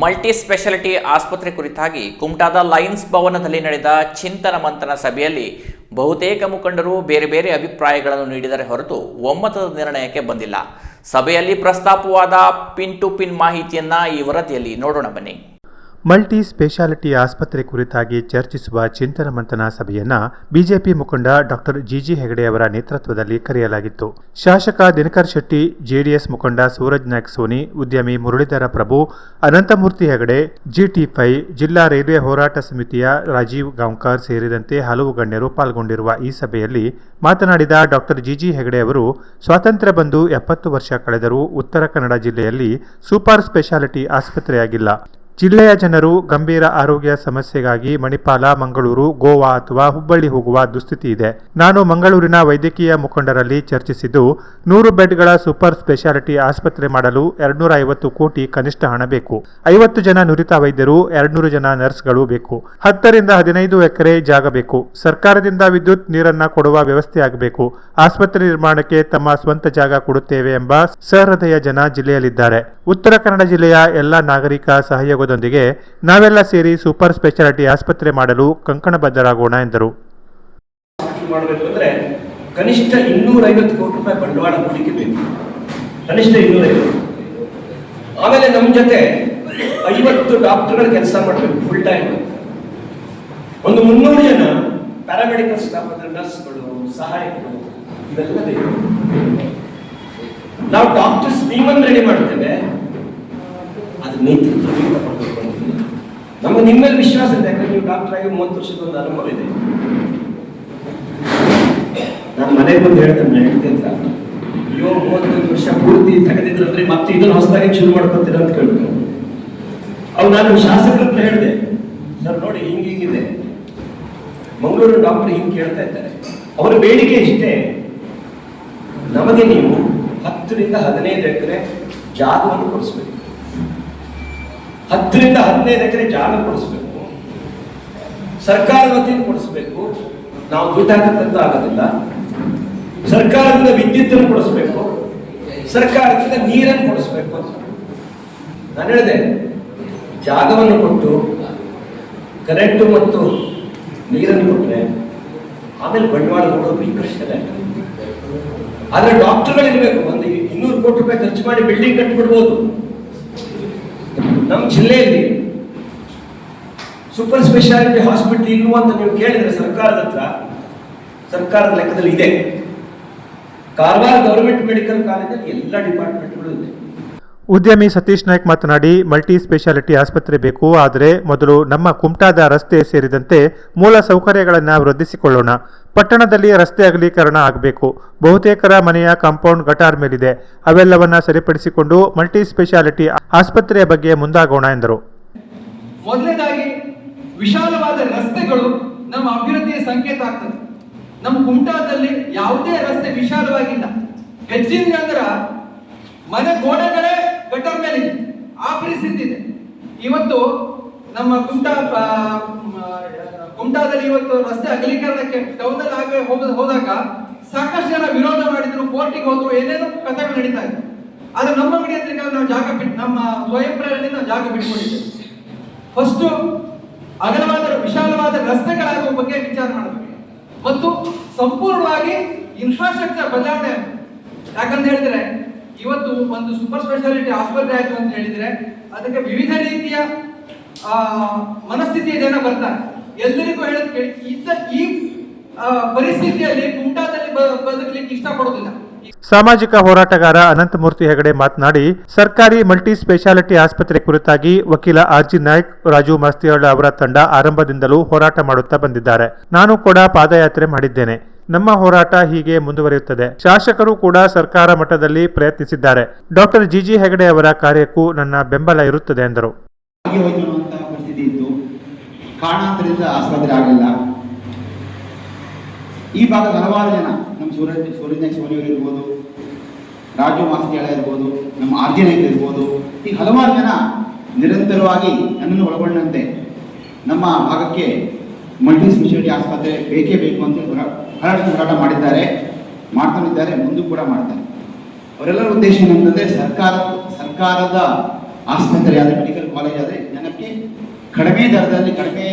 Multi speciality ಆಸ್ಪತ್ರೆ ಕುರಿತಾಗಿ ಕುಮಟಾದ Lions ಭವನದಲ್ಲಿ ನಡೆದ ಚಿಂತನ ಮಂಥನ ಸಭೆಯಲ್ಲಿ ಬಹುತೇಕ ಮುಖಂಡರು ಬೇರೆ ಬೇರೆ ಅಭಿಪ್ರಾಯಗಳನ್ನು ನೀಡಿದರೆ ಹೊರತು ಒಮ್ಮತದ ನಿರ್ಣಯಕ್ಕೆ ಬಂದಿಲ್ಲ. ಸಭೆಯಲ್ಲಿ ಪ್ರಸ್ತಾಪವಾದ ಪಿನ್ ಟು ಪಿನ್ ಮಾಹಿತಿಯನ್ನು ಈ ವರದಿಯಲ್ಲಿ ನೋಡೋಣ ಬನ್ನಿ. ಮಲ್ಟಿ ಸ್ಪೆಷಾಲಿಟಿ ಆಸ್ಪತ್ರೆ ಕುರಿತಾಗಿ ಚರ್ಚಿಸುವ ಚಿಂತನ ಮಂಥನ ಸಭೆಯನ್ನ ಬಿಜೆಪಿ ಮುಖಂಡ ಡಾಕ್ಟರ್ ಜಿಜಿ ಹೆಗಡೆ ಅವರ ನೇತೃತ್ವದಲ್ಲಿ ಕರೆಯಲಾಗಿತ್ತು. ಶಾಸಕ ದಿನಕರ್ ಶೆಟ್ಟಿ, ಜೆಡಿಎಸ್ ಮುಖಂಡ ಸೂರಜ್ ನಾಯ್ಕ್ ಸೋನಿ, ಉದ್ಯಮಿ ಮುರಳೀಧರ ಪ್ರಭು, ಅನಂತಮೂರ್ತಿ ಹೆಗಡೆ, ಜಿಟಿ ಫೈ, ಜಿಲ್ಲಾ ರೈಲ್ವೆ ಹೋರಾಟ ಸಮಿತಿಯ ರಾಜೀವ್ ಗಾಂವ್ಕರ್ ಸೇರಿದಂತೆ ಹಲವು ಗಣ್ಯರು ಪಾಲ್ಗೊಂಡಿರುವ ಈ ಸಭೆಯಲ್ಲಿ ಮಾತನಾಡಿದ ಡಾಕ್ಟರ್ ಜಿಜಿ ಹೆಗಡೆ ಅವರು, ಸ್ವಾತಂತ್ರ್ಯ ಬಂದು ಎಪ್ಪತ್ತು ವರ್ಷ ಕಳೆದರೂ ಉತ್ತರ ಕನ್ನಡ ಜಿಲ್ಲೆಯಲ್ಲಿ ಸೂಪರ್ ಸ್ಪೆಷಾಲಿಟಿ ಆಸ್ಪತ್ರೆಯಾಗಿಲ್ಲ. ಜಿಲ್ಲೆಯ ಜನರು ಗಂಭೀರ ಆರೋಗ್ಯ ಸಮಸ್ಯೆಗಾಗಿ ಮಣಿಪಾಲ, ಮಂಗಳೂರು, ಗೋವಾ ಅಥವಾ ಹುಬ್ಬಳ್ಳಿ ಹೋಗುವ ದುಸ್ಥಿತಿ ಇದೆ. ನಾನು ಮಂಗಳೂರಿನ ವೈದ್ಯಕೀಯ ಮುಖಂಡರಲ್ಲಿ ಚರ್ಚಿಸಿದ್ದು, ನೂರು ಬೆಡ್ಗಳ ಸೂಪರ್ ಸ್ಪೆಷಾಲಿಟಿ ಆಸ್ಪತ್ರೆ ಮಾಡಲು ಎರಡ್ನೂರ ಐವತ್ತು ಕೋಟಿ ಕನಿಷ್ಠ ಹಣ ಬೇಕು. ಐವತ್ತು ಜನ ನುರಿತ ವೈದ್ಯರು, ಎರಡ್ನೂರು ಜನ ನರ್ಸ್ಗಳು ಬೇಕು. ಹತ್ತರಿಂದ ಹದಿನೈದು ಎಕರೆ ಜಾಗ ಬೇಕು. ಸರ್ಕಾರದಿಂದ ವಿದ್ಯುತ್ ನೀರನ್ನ ಕೊಡುವ ವ್ಯವಸ್ಥೆ ಆಗಬೇಕು. ಆಸ್ಪತ್ರೆ ನಿರ್ಮಾಣಕ್ಕೆ ತಮ್ಮ ಸ್ವಂತ ಜಾಗ ಕೊಡುತ್ತೇವೆ ಎಂಬ ಸಹೃದಯ ಜನ ಜಿಲ್ಲೆಯಲ್ಲಿದ್ದಾರೆ. ಉತ್ತರ ಕನ್ನಡ ಜಿಲ್ಲೆಯ ಎಲ್ಲ ನಾಗರಿಕ ಸಹಯೋಗದೊಂದಿಗೆ ನಾವೆಲ್ಲ ಸೇರಿ ಸೂಪರ್ ಸ್ಪೆಷಾಲಿಟಿ ಆಸ್ಪತ್ರೆ ಮಾಡಲು ಕಂಕಣಬದ್ಧರಾಗೋಣ ಎಂದರು. ಕನಿಷ್ಠ ಇನ್ನೂರ ಐವತ್ತು ಕೋಟಿ ರೂಪಾಯಿ ಬಂಡವಾಳ ಹೂಡಿಕೆ ಬೇಕು. ಕನಿಷ್ಠ ಇನ್ನೂರೈವತ್ತು. ಆಮೇಲೆ ನಮ್ಮ ಜೊತೆ ಐವತ್ತು ಡಾಕ್ಟರ್ಗಳು ಕೆಲಸ ಮಾಡಬೇಕು ಫುಲ್ ಟೈಮ್ ಒಂದು ಮುನ್ನೂರು ಜನ ಪ್ಯಾರಾಮೆಡಿಕಲ್ ಸ್ಟಾಫ್ ಅಂದ್ರೆ ನರ್ಸ್ಗಳು ಸಹಾಯಕರು, ಇವೆಲ್ಲ ನಾವು ಡಾಕ್ಟರ್ಸ್ ಟೀಮನ್ನು ರೆಡಿ ಮಾಡ್ತೇವೆ. ಅದು ಅಂತಿಲ್ಲ. ನಮಗೆ ನಿಮ್ಮ ಮೇಲೆ ವಿಶ್ವಾಸ ಇದೆ. ಯಾಕಂದ್ರೆ ನೀವು ಡಾಕ್ಟರ್ ಆಗಿ ಮೂವತ್ತು ವರ್ಷದ ಒಂದು ಅನುಭವ ಇದೆ. ನಾನು ಮನೆಗೆ ಬಂದು ಹೇಳಿದೆ ನಾನು ಹೇಳ್ತಿದ್ದ ಅಯ್ಯೋ ಮೂವತ್ತೊಂದು ವರ್ಷ ಪೂರ್ತಿ ತೆಗೆದಿದ್ರಂದ್ರೆ ಮತ್ತೆ ಇದನ್ನು ಹೊಸದಾಗಿ ಶುರು ಮಾಡ್ಕೊತೀರ ಅಂತ ಕೇಳಿದ್ರು ಅವ್ರು ನಾನು ಶಾಸಕರ ಹತ್ರ ಹೇಳಿದೆ ಸರ್ ನೋಡಿ ಹಿಂಗೆ ಹಿಂಗಿದೆ ಮಂಗಳೂರು ಡಾಕ್ಟರ್ ಹಿಂಗೆ ಕೇಳ್ತಾ ಇದ್ದಾರೆ. ಅವರ ಬೇಡಿಕೆ ಇಷ್ಟೇ. ನಮಗೆ ನೀವು ಹತ್ತರಿಂದ ಹದಿನೈದು ಎಕರೆ ಜಾಗವನ್ನು ಕೊಡಿಸ್ಬೇಕು. ಹತ್ತರಿಂದ ಹದಿನೈದು ಎಕರೆ ಜಾಗ ಕೊಡಿಸ್ಬೇಕು. ಸರ್ಕಾರ ವತಿಯಿಂದ ಕೊಡಿಸ್ಬೇಕು. ನಾವು ದುಡ್ಡು ಆಗೋದಿಲ್ಲ. ಸರ್ಕಾರದಿಂದ ವಿದ್ಯುತ್ತನ್ನು ಕೊಡಿಸ್ಬೇಕು. ಸರ್ಕಾರದಿಂದ ನೀರನ್ನು ಕೊಡಿಸ್ಬೇಕು ಅಂತ. ನಾನು ಹೇಳಿದೆ, ಜಾಗವನ್ನು ಕೊಟ್ಟು ಕರೆಂಟು ಮತ್ತು ನೀರನ್ನು ಕೊಟ್ಟರೆ ಆಮೇಲೆ ಬಂಡವಾಳ ಕೊಡೋದು ಕಷ್ಟನೇ ಆದರೆ ಡಾಕ್ಟರ್ಗಳು ಇರಬೇಕು ಒಂದು ಇನ್ನೂರು ಕೋಟಿ ರೂಪಾಯಿ ಖರ್ಚು ಮಾಡಿ ಬಿಲ್ಡಿಂಗ್ ಕಟ್ಬಿಡ್ಬೋದು. ನಮ್ಮ ಜಿಲ್ಲೆಯಲ್ಲಿ ಸೂಪರ್ ಸ್ಪೆಷಾಲಿಟಿ ಹಾಸ್ಪಿಟಲ್ ಇನ್ನು ಅಂತ ನೀವು ಕೇಳಿದ್ರೆ ಸರ್ಕಾರದ ಹತ್ರ, ಸರ್ಕಾರದ ಲೆಕ್ಕದಲ್ಲಿ ಇದೆ. ಕಾರವಾರ ಗೌರ್ಮೆಂಟ್ ಮೆಡಿಕಲ್ ಕಾಲೇಜಲ್ಲಿ ಎಲ್ಲ ಡಿಪಾರ್ಟ್ಮೆಂಟ್ಗಳು ಇದೆ. ಉದ್ಯಮಿ ಸತೀಶ್ ನಾಯ್ಕ್ ಮಾತನಾಡಿ, ಮಲ್ಟಿ ಸ್ಪೆಷಾಲಿಟಿ ಆಸ್ಪತ್ರೆ ಬೇಕು, ಆದರೆ ಮೊದಲು ನಮ್ಮ ಕುಮಟಾದ ರಸ್ತೆ ಸೇರಿದಂತೆ ಮೂಲ ಸೌಕರ್ಯಗಳನ್ನು ವೃದ್ಧಿಸಿಕೊಳ್ಳೋಣ. ಪಟ್ಟಣದಲ್ಲಿ ರಸ್ತೆ ಅಗಲೀಕರಣ ಆಗಬೇಕು. ಬಹುತೇಕರ ಮನೆಯ ಕಾಂಪೌಂಡ್ ಗಟಾರ್ ಮೇಲಿದೆ. ಅವೆಲ್ಲವನ್ನ ಸರಿಪಡಿಸಿಕೊಂಡು ಮಲ್ಟಿ ಸ್ಪೆಷಾಲಿಟಿ ಆಸ್ಪತ್ರೆಯ ಬಗ್ಗೆ ಮುಂದಾಗೋಣ ಎಂದರು. ಮೊದಲನೇದಾಗಿ ವಿಶಾಲವಾದ ರಸ್ತೆಗಳು ನಮ್ಮ ಅಭಿವೃದ್ಧಿಯ ಸಂಕೇತ ಆಗ್ತದೆ. ನಮ್ಮ ಕುಮಟಾದಲ್ಲಿ ಯಾವುದೇ ರಸ್ತೆ ವಿಶಾಲವಾಗಿಲ್ಲ. ಹೆಚ್ಚಿನ ಮನೆ ಗೋಡೆಗಳೇ ಗಟರ್ ಮೇಲೆ ಆ ಪರಿಸ್ಥಿತಿ ಇದೆ. ಇವತ್ತು ನಮ್ಮ ಕುಮಟಾ ಕುಮಟಾದಲ್ಲಿ ಇವತ್ತು ರಸ್ತೆ ಅಗಲೀಕರಣಕ್ಕೆ ಟೌನಲ್ಲಿ ಆಗ ಹೋದ, ಹೋದಾಗ ಸಾಕಷ್ಟು ಜನ ವಿರೋಧ ಮಾಡಿದ್ರು ಕೋರ್ಟಿಗೆ ಹೋದ್ರು, ಏನೇನೋ ಕಥೆಗಳು ನಡೀತಾ ಇದೆ ಆದ್ರೆ ನಮ್ಮ ಹತ್ರ ನಾವು ಜಾಗ ಬಿಟ್ಟು ನಮ್ಮ ಸ್ವಯಂ ನಾವು ಜಾಗ ಬಿಟ್ಕೊಂಡಿದ್ದೇವೆ ಫಸ್ಟ್ ಅಗಲವಾದ, ವಿಶಾಲವಾದ ರಸ್ತೆಗಳಾಗುವ ಬಗ್ಗೆ ವಿಚಾರ ಮಾಡಬೇಕು ಮತ್ತು ಸಂಪೂರ್ಣವಾಗಿ ಇನ್ಫ್ರಾಸ್ಟ್ರಕ್ಚರ್ ಬದಲಾವಣೆ. ಯಾಕಂತ ಹೇಳಿದ್ರೆ ಇವತ್ತು ಒಂದು ಸೂಪರ್ ಸ್ಪೆಷಾಲಿಟಿ ಆಸ್ಪತ್ರೆ ಆಯಿತು ಅಂತ ಹೇಳಿದ್ರೆ, ಅದಕ್ಕೆ ವಿವಿಧ ರೀತಿಯ ಮನಸ್ಥಿತಿಯ ಜನ ಬರ್ತಾರೆ. ಎಲ್ಲರಿಗೂ ಹೇಳಕ್ಕೆ ಇದ್ದ ಈ ಪರಿಸ್ಥಿತಿಯಲ್ಲಿ ಕುಮಟಾದಲ್ಲಿ ಬದುಕಲಿಕ್ಕೆ ಇಷ್ಟಪಡೋದಿಲ್ಲ ಸಾಮಾಜಿಕ ಹೋರಾಟಗಾರ ಅನಂತಮೂರ್ತಿ ಹೆಗಡೆ ಮಾತನಾಡಿ, ಸರ್ಕಾರಿ ಮಲ್ಟಿ ಸ್ಪೆಷಾಲಿಟಿ ಆಸ್ಪತ್ರೆ ಕುರಿತಾಗಿ ವಕೀಲ ಆರ್ಜಿ ನಾಯ್ಕ್, ರಾಜು ಮಾಸ್ತಿಯಾಳ ಅವರ ತಂಡ ಆರಂಭದಿಂದಲೂ ಹೋರಾಟ ಮಾಡುತ್ತಾ ಬಂದಿದ್ದಾರೆ. ನಾನು ಕೂಡ ಪಾದಯಾತ್ರೆ ಮಾಡಿದ್ದೇನೆ. ನಮ್ಮ ಹೋರಾಟ ಹೀಗೆ ಮುಂದುವರಿಯುತ್ತದೆ. ಶಾಸಕರು ಕೂಡ ಸರ್ಕಾರ ಮಟ್ಟದಲ್ಲಿ ಪ್ರಯತ್ನಿಸಿದ್ದಾರೆ. ಡಾಕ್ಟರ್ ಜಿಜಿ ಹೆಗಡೆ ಅವರ ಕಾರ್ಯಕ್ಕೂ ನನ್ನ ಬೆಂಬಲ ಇರುತ್ತದೆ, ಎಂದರು. ಈ ಭಾಗದ ಹಲವಾರು ಜನ, ನಮ್ಮ ಸೂರಜ್ ಸೂರಜ್ ಸೋನಿಯವರು ಇರ್ಬೋದು ರಾಜು ಮಾಸ್ತಿಯಾಳ ಇರ್ಬೋದು, ನಮ್ಮ ಆರ್ಜಿ ನಾಯ್ಕರು ಇರ್ಬೋದು, ಈ ಹಲವಾರು ಜನ ನಿರಂತರವಾಗಿ ನನ್ನನ್ನು ಒಳಗೊಂಡಂತೆ ನಮ್ಮ ಭಾಗಕ್ಕೆ ಮಲ್ಟಿ ಸ್ಪೆಷಾಲಿಟಿ ಆಸ್ಪತ್ರೆ ಬೇಕೇ ಬೇಕು ಅಂತ ಹೋರಾ- ಹೋರಾಟ ಮಾಡಿದ್ದಾರೆ. ಮಾಡ್ತಾನಿದ್ದಾರೆ ಮುಂದೂ ಕೂಡ ಮಾಡ್ತಾರೆ ಅವರೆಲ್ಲರ ಉದ್ದೇಶ ಏನಂತಂದ್ರೆ ಸರ್ಕಾರ ಸರ್ಕಾರದ ಆಸ್ಪತ್ರೆ ಆದರೆ ಮೆಡಿಕಲ್ ಕಾಲೇಜ್ ಆದರೆ ಕಡಿಮೆ ದರದಲ್ಲಿ ಕಡಿಮೆ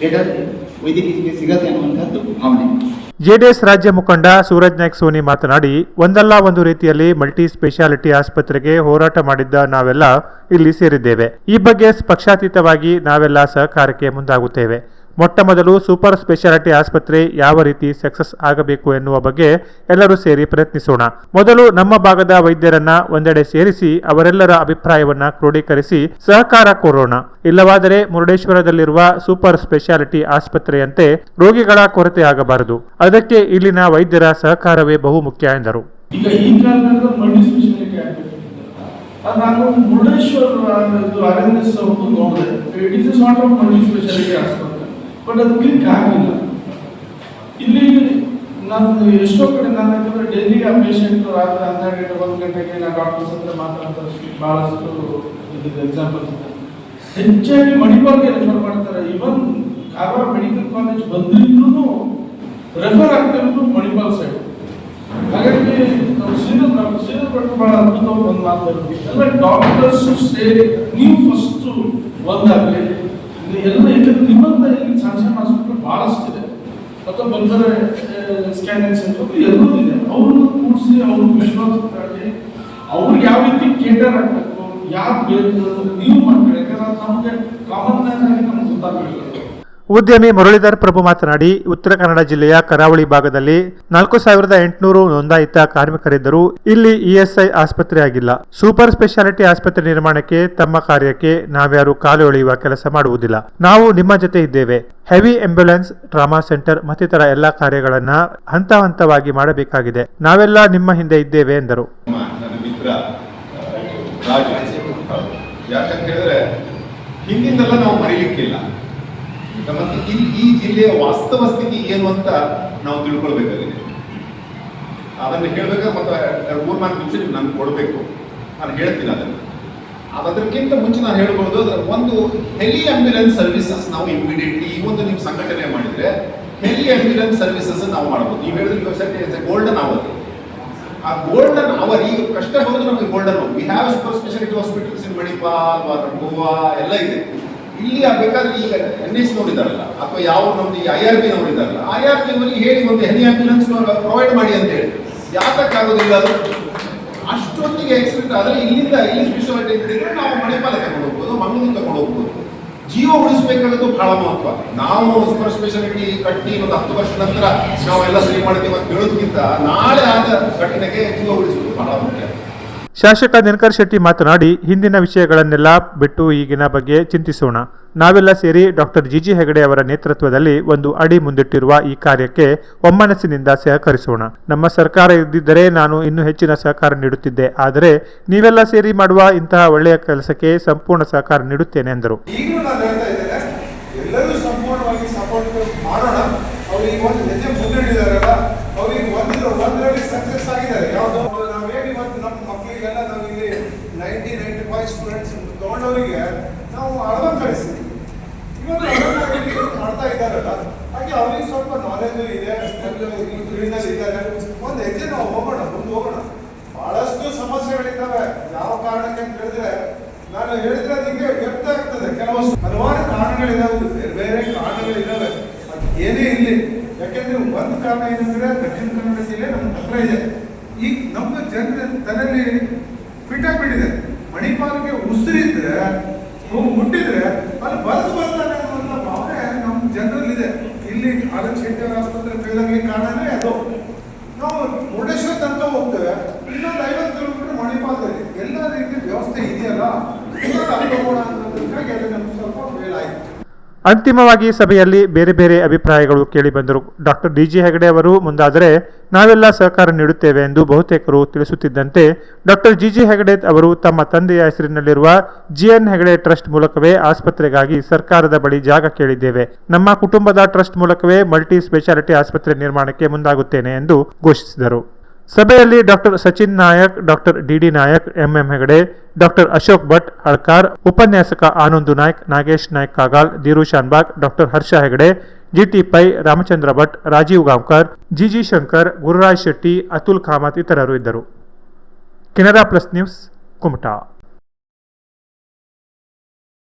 ರೇಟಲ್ಲಿ ವೈದ್ಯಕೀಯ ಸಿಗತ್ತೆ ಅನ್ನುವಂಥದ್ದು ಭಾವನೆ. ಜೆಡಿಎಸ್ ರಾಜ್ಯ ಮುಖಂಡ ಸೂರಜ್ ನಾಯ್ಕ್ ಸೋನಿ ಮಾತನಾಡಿ, ಒಂದಲ್ಲ ಒಂದು ರೀತಿಯಲ್ಲಿ ಮಲ್ಟಿ ಸ್ಪೆಷಾಲಿಟಿ ಆಸ್ಪತ್ರೆಗೆ ಹೋರಾಟ ಮಾಡಿದ್ದ ನಾವೆಲ್ಲ ಇಲ್ಲಿ ಸೇರಿದ್ದೇವೆ. ಈ ಬಗ್ಗೆ ಪಕ್ಷಾತೀತವಾಗಿ ನಾವೆಲ್ಲ ಸಹಕಾರಕ್ಕೆ ಮುಂದಾಗುತ್ತೇವೆ. ಮೊಟ್ಟ ಮೊದಲು ಸೂಪರ್ ಸ್ಪೆಷಾಲಿಟಿ ಆಸ್ಪತ್ರೆ ಯಾವ ರೀತಿ ಸಕ್ಸಸ್ ಆಗಬೇಕು ಎನ್ನುವ ಬಗ್ಗೆ ಎಲ್ಲರೂ ಸೇರಿ ಪ್ರಯತ್ನಿಸೋಣ. ಮೊದಲು ನಮ್ಮ ಭಾಗದ ವೈದ್ಯರನ್ನ ಒಂದೆಡೆ ಸೇರಿಸಿ ಅವರೆಲ್ಲರ ಅಭಿಪ್ರಾಯವನ್ನ ಕ್ರೋಢೀಕರಿಸಿ ಸಹಕಾರ ಕೋರೋಣ. ಇಲ್ಲವಾದರೆ ಮುರುಡೇಶ್ವರದಲ್ಲಿರುವ ಸೂಪರ್ ಸ್ಪೆಷಾಲಿಟಿ ಆಸ್ಪತ್ರೆಯಂತೆ ರೋಗಿಗಳ ಕೊರತೆ ಆಗಬಾರದು. ಅದಕ್ಕೆ ಇಲ್ಲಿನ ವೈದ್ಯರ ಸಹಕಾರವೇ ಎಂದರು. ಆಗಬೇಕು ಅದು ನಾನು ಮುರುಡೇಶ್ವರ ಬಟ್ ಅದು ಕ್ಲಿಕ್ ಆಗಿಲ್ಲ. ಇಲ್ಲಿ ನಾನು ಎಷ್ಟೋ ಕಡೆ ನಾನು ಯಾಕಂದ್ರೆ ಡೈಲಿ ಆ ಪೇಷಂಟ್ ರಾತ್ರಿ ಹನ್ನೆರಡು ಗಂಟೆ, ಒಂದು ಗಂಟೆಗೆ ನಾನು ಡಾಕ್ಟರ್ಸ್ ಹತ್ರ ಮಾತಾಡ್ತಾರೆ ಭಾಳಷ್ಟು ಇದ್ದಿದ್ದು ಎಕ್ಸಾಂಪಲ್ಸ್ ಇದೆ ಹೆಚ್ಚಾಗಿ ಮಣಿಪಾಲ್ಗೆ ರೆಫರ್ ಮಾಡ್ತಾರೆ. ಇವನ್ ಕಾರವಾರ ಮೆಡಿಕಲ್ ಕಾಲೇಜ್ ಬಂದಿದ್ರು ರೆಫರ್ ಆಗ್ತಿರೋದು ಮಣಿಪಾಲ್ ಸೈಡ್ ಹಾಗಾಗಿ ನಾವು ಸೀನಿಯರ್ ಡಾಕ್ಟರ್ ಸೀನಿಯರ್ ಬಹಳ ಅದ್ಭುತ ಒಂದು ಮಾತಾಡೋದು ಅಂದ್ರೆ ಡಾಕ್ಟರ್ಸ್ ಸೇರಿ ನೀವು ಫಸ್ಟ್ ಒಂದಾಗಲಿ. ಎಲ್ಲ ಯಾಕಂದ್ರೆ ನಿಮ್ಮಂತ ಇಲ್ಲಿ ಸಣ್ಣ ಸಣ್ಣ ಹಾಸ್ಪಿಟಲ್ ಭಾಳಷ್ಟಿದೆ ಬಂದರೆ ಸ್ಕ್ಯಾನಿಂಗ್ ಸೆಂಟರ್ ಎಲ್ಲರೂ ಇದೆ ಅವ್ರನ್ನ ಕೂಡಿಸಿ ಅವ್ರ ವಿಶ್ವಾಸ ಅವ್ರಿಗೆ ಯಾವ ರೀತಿ ಕೇಟರ್ ಆಗಬೇಕು ಯಾರು ಬೇಕು ನೀವು ಮಾಡ್ತೀರಿ ಯಾಕಂದ್ರೆ ನಮಗೆ ಕಾಮನ್ ಆಗಿ ನಮ್ಗೆ ಗೊತ್ತಾಗಬೇಕು ಉದ್ಯಮಿ ಮುರಳೀಧರ್ ಪ್ರಭು ಮಾತನಾಡಿ, ಉತ್ತರ ಕನ್ನಡ ಜಿಲ್ಲೆಯ ಕರಾವಳಿ ಭಾಗದಲ್ಲಿ ನಾಲ್ಕು ಸಾವಿರದ ಎಂಟುನೂರು ನೋಂದಾಯಿತ ಕಾರ್ಮಿಕರಿದ್ದರೂ ಇಲ್ಲಿ ಇಎಸ್ಐ ಆಸ್ಪತ್ರೆ ಆಗಿಲ್ಲ ಸೂಪರ್ ಸ್ಪೆಷಾಲಿಟಿ ಆಸ್ಪತ್ರೆ ನಿರ್ಮಾಣಕ್ಕೆ ತಮ್ಮ ಕಾರ್ಯಕ್ಕೆ ನಾವ್ಯಾರು ಕಾಲು ಎಳೆಯುವ ಕೆಲಸ ಮಾಡುವುದಿಲ್ಲ. ನಾವು ನಿಮ್ಮ ಜೊತೆ ಇದ್ದೇವೆ. ಹೆವಿ ಆಂಬ್ಯುಲೆನ್ಸ್, ಟ್ರಾಮಾ ಸೆಂಟರ್ ಮತ್ತಿತರ ಎಲ್ಲಾ ಕಾರ್ಯಗಳನ್ನ ಹಂತ ಹಂತವಾಗಿ ಮಾಡಬೇಕಾಗಿದೆ. ನಾವೆಲ್ಲ ನಿಮ್ಮ ಹಿಂದೆ ಇದ್ದೇವೆ ಎಂದರು. ನಮ್ಮ ನನ್ನ ಮಿತ್ರ ರಾಜು. ಹೌದು. ಹೇಳಿದ್ರೆ, ಹಿಂದಿಂದೆಲ್ಲ ನಾವು ಮರೀಲಿಕ್ಕಿಲ್ಲ. ಮತ್ತೆ ಇಲ್ಲಿ ಈ ಜಿಲ್ಲೆಯ ವಾಸ್ತವ ಸ್ಥಿತಿ ಏನು ಅಂತ ನಾವು ತಿಳ್ಕೊಳ್ಬೇಕಾಗಿದೆ. ಅದನ್ನು ಹೇಳ್ಬೇಕಾದ್ರೆ ಮತ್ತೆ ಮೂರು ನಾಲ್ಕು ನಿಮಿಷ ನೀವು ನನ್ಗೆ ಕೊಡಬೇಕು. ನಾನು ಹೇಳ್ತೀನಿ ಅದನ್ನು. ಅದಕ್ಕಿಂತ ಮುಂಚೆ ನಾನು ಹೇಳ್ಬೋದು ಒಂದು ಹೆಲಿ ಆಂಬ್ಯುಲೆನ್ಸ್ ಸರ್ವಿಸಸ್ ನಾವು ಇಮಿಡಿಯೇಟ್ಲಿ ಈ ಒಂದು ನೀವು ಸಂಘಟನೆ ಮಾಡಿದ್ರೆ ಹೆಲಿ ಆಂಬ್ಯುಲೆನ್ಸ್ ಸರ್ವಿಸಸ್ ನಾವು ಮಾಡ್ಬೋದು. ನೀವು ಹೇಳಿದ್ರೆ ಗೋಲ್ಡನ್ ಅವರ್ ಆ ಗೋಲ್ಡನ್ ಅವರ್ ಈಗ ಕಷ್ಟ ಹೋದ್ರೆ ನಮಗೆ golden we have speciality hospitals in Manipal Goa ಎಲ್ಲ ಇದೆ. ಇಲ್ಲಿ ಬೇಕಾದ್ರೆ ಈಗ ಎನ್ ಎಸ್ ನೋಡಿದಾರಲ್ಲ ಅಥವಾ ಯಾವ ನಮ್ದು ಐ ಆರ್ ಬಿ ನೋಡಿದಾರಲ್ಲ ಐ ಆರ್ ಬಿ ಅವರಿಗೆ ಹೇಳಿ ಒಂದು ಹೆನಿ ಆಂಬ್ಯುಲೆನ್ಸ್ ಪ್ರೊವೈಡ್ ಮಾಡಿ ಅಂತ ಹೇಳಿ. ಯಾತಕ್ಕಾಗೋದಿಲ್ಲ ಅದು? ಅಷ್ಟೊಂದಿಗೆ ಆಕ್ಸಿಡೆಂಟ್ ಆದರೆ ಇಲ್ಲಿಂದ ಇಲ್ಲಿ ಸ್ಪೆಷಾಲಿಟಿ ಹಿಡಿದ್ರೆ ನಾವು ಮಣಿಪಾಲ ತಗೊಂಡು ಹೋಗ್ಬೋದು ಮಂಗಳೂರು ತಗೊಂಡು ಹೋಗ್ಬೋದು. ಜೀವ ಉಳಿಸಬೇಕಾಗೋದು ಬಹಳ ಮಹತ್ವ. ನಾವು ಸೂಪರ್ ಸ್ಪೆಷಾಲಿಟಿ ಕಟ್ಟಿ ಒಂದು ಹತ್ತು ವರ್ಷ ನಂತರ ನಾವೆಲ್ಲ ಸರಿ ಮಾಡ್ತೀವಿ ಅಂತ ಹೇಳೋದಕ್ಕಿಂತ ನಾಳೆ ಆದ ಘಟನೆಗೆ ಜೀವ ಉಳಿಸುವುದು ಬಹಳ ಮುಖ್ಯ. ಶಾಸಕ ದಿನಕರ್ ಶೆಟ್ಟಿ ಮಾತನಾಡಿ, ಹಿಂದಿನ ವಿಷಯಗಳನ್ನೆಲ್ಲ ಬಿಟ್ಟು ಈಗಿನ ಬಗ್ಗೆ ಚಿಂತಿಸೋಣ. ನಾವೆಲ್ಲ ಸೇರಿ ಡಾಕ್ಟರ್ ಜಿಜಿ ಹೆಗಡೆ ಅವರ ನೇತೃತ್ವದಲ್ಲಿ ಒಂದು ಅಡಿ ಮುಂದಿಟ್ಟಿರುವ ಈ ಕಾರ್ಯಕ್ಕೆ ಒಮ್ಮನಸ್ಸಿನಿಂದ ಸಹಕರಿಸೋಣ. ನಮ್ಮ ಸರ್ಕಾರ ಇದ್ದಿದ್ದರೆ ನಾನು ಇನ್ನೂ ಹೆಚ್ಚಿನ ಸಹಕಾರ ನೀಡುತ್ತಿದ್ದೆ. ಆದರೆ ನೀವೆಲ್ಲ ಸೇರಿ ಮಾಡುವ ಇಂತಹ ಒಳ್ಳೆಯ ಕೆಲಸಕ್ಕೆ ಸಂಪೂರ್ಣ ಸಹಕಾರ ನೀಡುತ್ತೇನೆ ಎಂದರು. ಎಲ್ಲರೂ ಸಂಪೂರ್ಣವಾಗಿ ಸಪೋರ್ಟ್ ಮಾಡೋಣ. ಅವ್ರಿಗೆ ಒಂದು ಹೆಜ್ಜೆ ಮುಂದಿಟ್ಟಿದಾರಲ್ಲ ಅವ್ರಿಗೆ ಒಂದಿರೋ ಒಂದರಲ್ಲಿ ಸಕ್ಸಸ್ ಆಗಿದ್ದಾರೆ ಯಾವುದು ನಾವೇನು ಇವತ್ತು ನಮ್ಮ ಮಕ್ಕಳಿಗೆಲ್ಲ ನಾವು ಇಲ್ಲಿ ನೈಂಟಿ ನೈಂಟಿ ಫೈವ್ ಸ್ಟೂಡೆಂಟ್ಸ್ ತಗೊಂಡವರಿಗೆ ನಾವು ಅಳವ ಕಳಿಸ್ತೀವಿ ಅಳವಾಗಿ ಮಾಡ್ತಾ ಇದ್ದಾರಲ್ಲ, ಹಾಗೆ ಅವ್ರಿಗೆ ಸ್ವಲ್ಪ ನಾಲೆಜು ಇದೆ ಫೀಲ್ಡ್ನಲ್ಲಿ ಇದ್ದಾರೆ. ಒಂದು ಹೆಜ್ಜೆ ನಾವು ಹೋಗೋಣ, ಮುಂದೆ ಹೋಗೋಣ. ಬಹಳಷ್ಟು ಸಮಸ್ಯೆಗಳಿದ್ದಾವೆ. ಯಾವ ಕಾರಣಕ್ಕೆ ಅಂತ ಹೇಳಿದ್ರೆ, ನಾನು ಹೇಳಿದ್ರೆ ಅದಕ್ಕೆ ವ್ಯಕ್ತ ಆಗ್ತದೆ. ಕೆಲವು ಹಲವಾರು ಕಾರಣಗಳಿದಾವೆ ಬೇರೆ ಬೇರೆ ಕಾರಣಗಳಿದ್ದಾವೆ ಅದು ಏನೇ ಇರಲಿ, ಯಾಕೆಂದ್ರೆ ಒಂದು ಕಾರಣ ಏನಂದ್ರೆ ದಕ್ಷಿಣ ಕನ್ನಡ ಜಿಲ್ಲೆ ನಮ್ಮ ಹತ್ರ ಇದೆ. ಈಗ ನಮ್ಮ ಜನರ ತಲೆಯಲ್ಲಿ ಹೋಗಿ ಮುಟ್ಟಿದ್ರೆ ಅಲ್ಲಿ ಬರೆದು ಬರ್ತಾನೆ ಅನ್ನೋ ಭಾವನೆ ನಮ್ಮ ಜನರಲ್ಲಿದೆ. ಇಲ್ಲಿ ಆರ್ ಶೆಟ್ಟಿ ಆಸ್ಪತ್ರೆ ಫೇಲಾಗಲಿ ಕಾರಣನೇ ಅದು. ನಾವು ಮುರುಡೇಶ್ವರ ತನಕ ಹೋಗ್ತೇವೆ, ಇನ್ನೊಂದು ಐವತ್ತು ಕಿಲೋಮೀಟರ್ ಮಣಿಪಾಲದಲ್ಲಿ. ಎಲ್ಲ ರೀತಿ ವ್ಯವಸ್ಥೆ ಇದೆಯಲ್ಲ? ಇನ್ನೊಂದು ಹೋಗೋಣ ಅನ್ನೋದಕ್ಕಾಗಿ ಅದು ನಮ್ಗೆ ಸ್ವಲ್ಪ ಫೇಲ್ ಆಯ್ತು ಅಂತಿಮವಾಗಿ ಸಭೆಯಲ್ಲಿ ಬೇರೆ ಬೇರೆ ಅಭಿಪ್ರಾಯಗಳು ಕೇಳಿಬಂದರು ಡಾಕ್ಟರ್ ಡಿಜಿ ಹೆಗಡೆ ಅವರು ಮುಂದಾದರೆ ನಾವೆಲ್ಲ ಸಹಕಾರ ನೀಡುತ್ತೇವೆ ಎಂದು ಬಹುತೇಕರು ತಿಳಿಸುತ್ತಿದ್ದಂತೆ ಡಾಕ್ಟರ್ ಜಿಜಿ ಹೆಗಡೆ ಅವರು ತಮ್ಮ ತಂದೆಯ ಹೆಸರಿನಲ್ಲಿರುವ ಜಿಎನ್ ಹೆಗಡೆ ಟ್ರಸ್ಟ್ ಮೂಲಕವೇ ಆಸ್ಪತ್ರೆಗಾಗಿ ಸರ್ಕಾರದ ಬಳಿ ಜಾಗ ಕೇಳಿದ್ದೇವೆ. ನಮ್ಮ ಕುಟುಂಬದ ಟ್ರಸ್ಟ್ ಮೂಲಕವೇ ಮಲ್ಟಿ ಸ್ಪೆಷಾಲಿಟಿ ಆಸ್ಪತ್ರೆ ನಿರ್ಮಾಣಕ್ಕೆ ಮುಂದಾಗುತ್ತೇನೆ ಎಂದು ಘೋಷಿಸಿದರು. ಸಭೆಯಲ್ಲಿ doctor Sachin Nayak, doctor DD Nayak, MM Hegde, doctor Ashok Bhat, Halkar, ಉಪನ್ಯಾಸಕ Anandu Nayak, Nagesh Naik Kagal, Dheeru Shanbhag, doctor Harsha Hegde, GT Pai, Ramachandra Bhat, Rajeev Gaonkar, GG Shankar Gururaj Shetty, Atul Kamath ಇತರರು ಇದ್ದರು. Canara plus news, Kumta.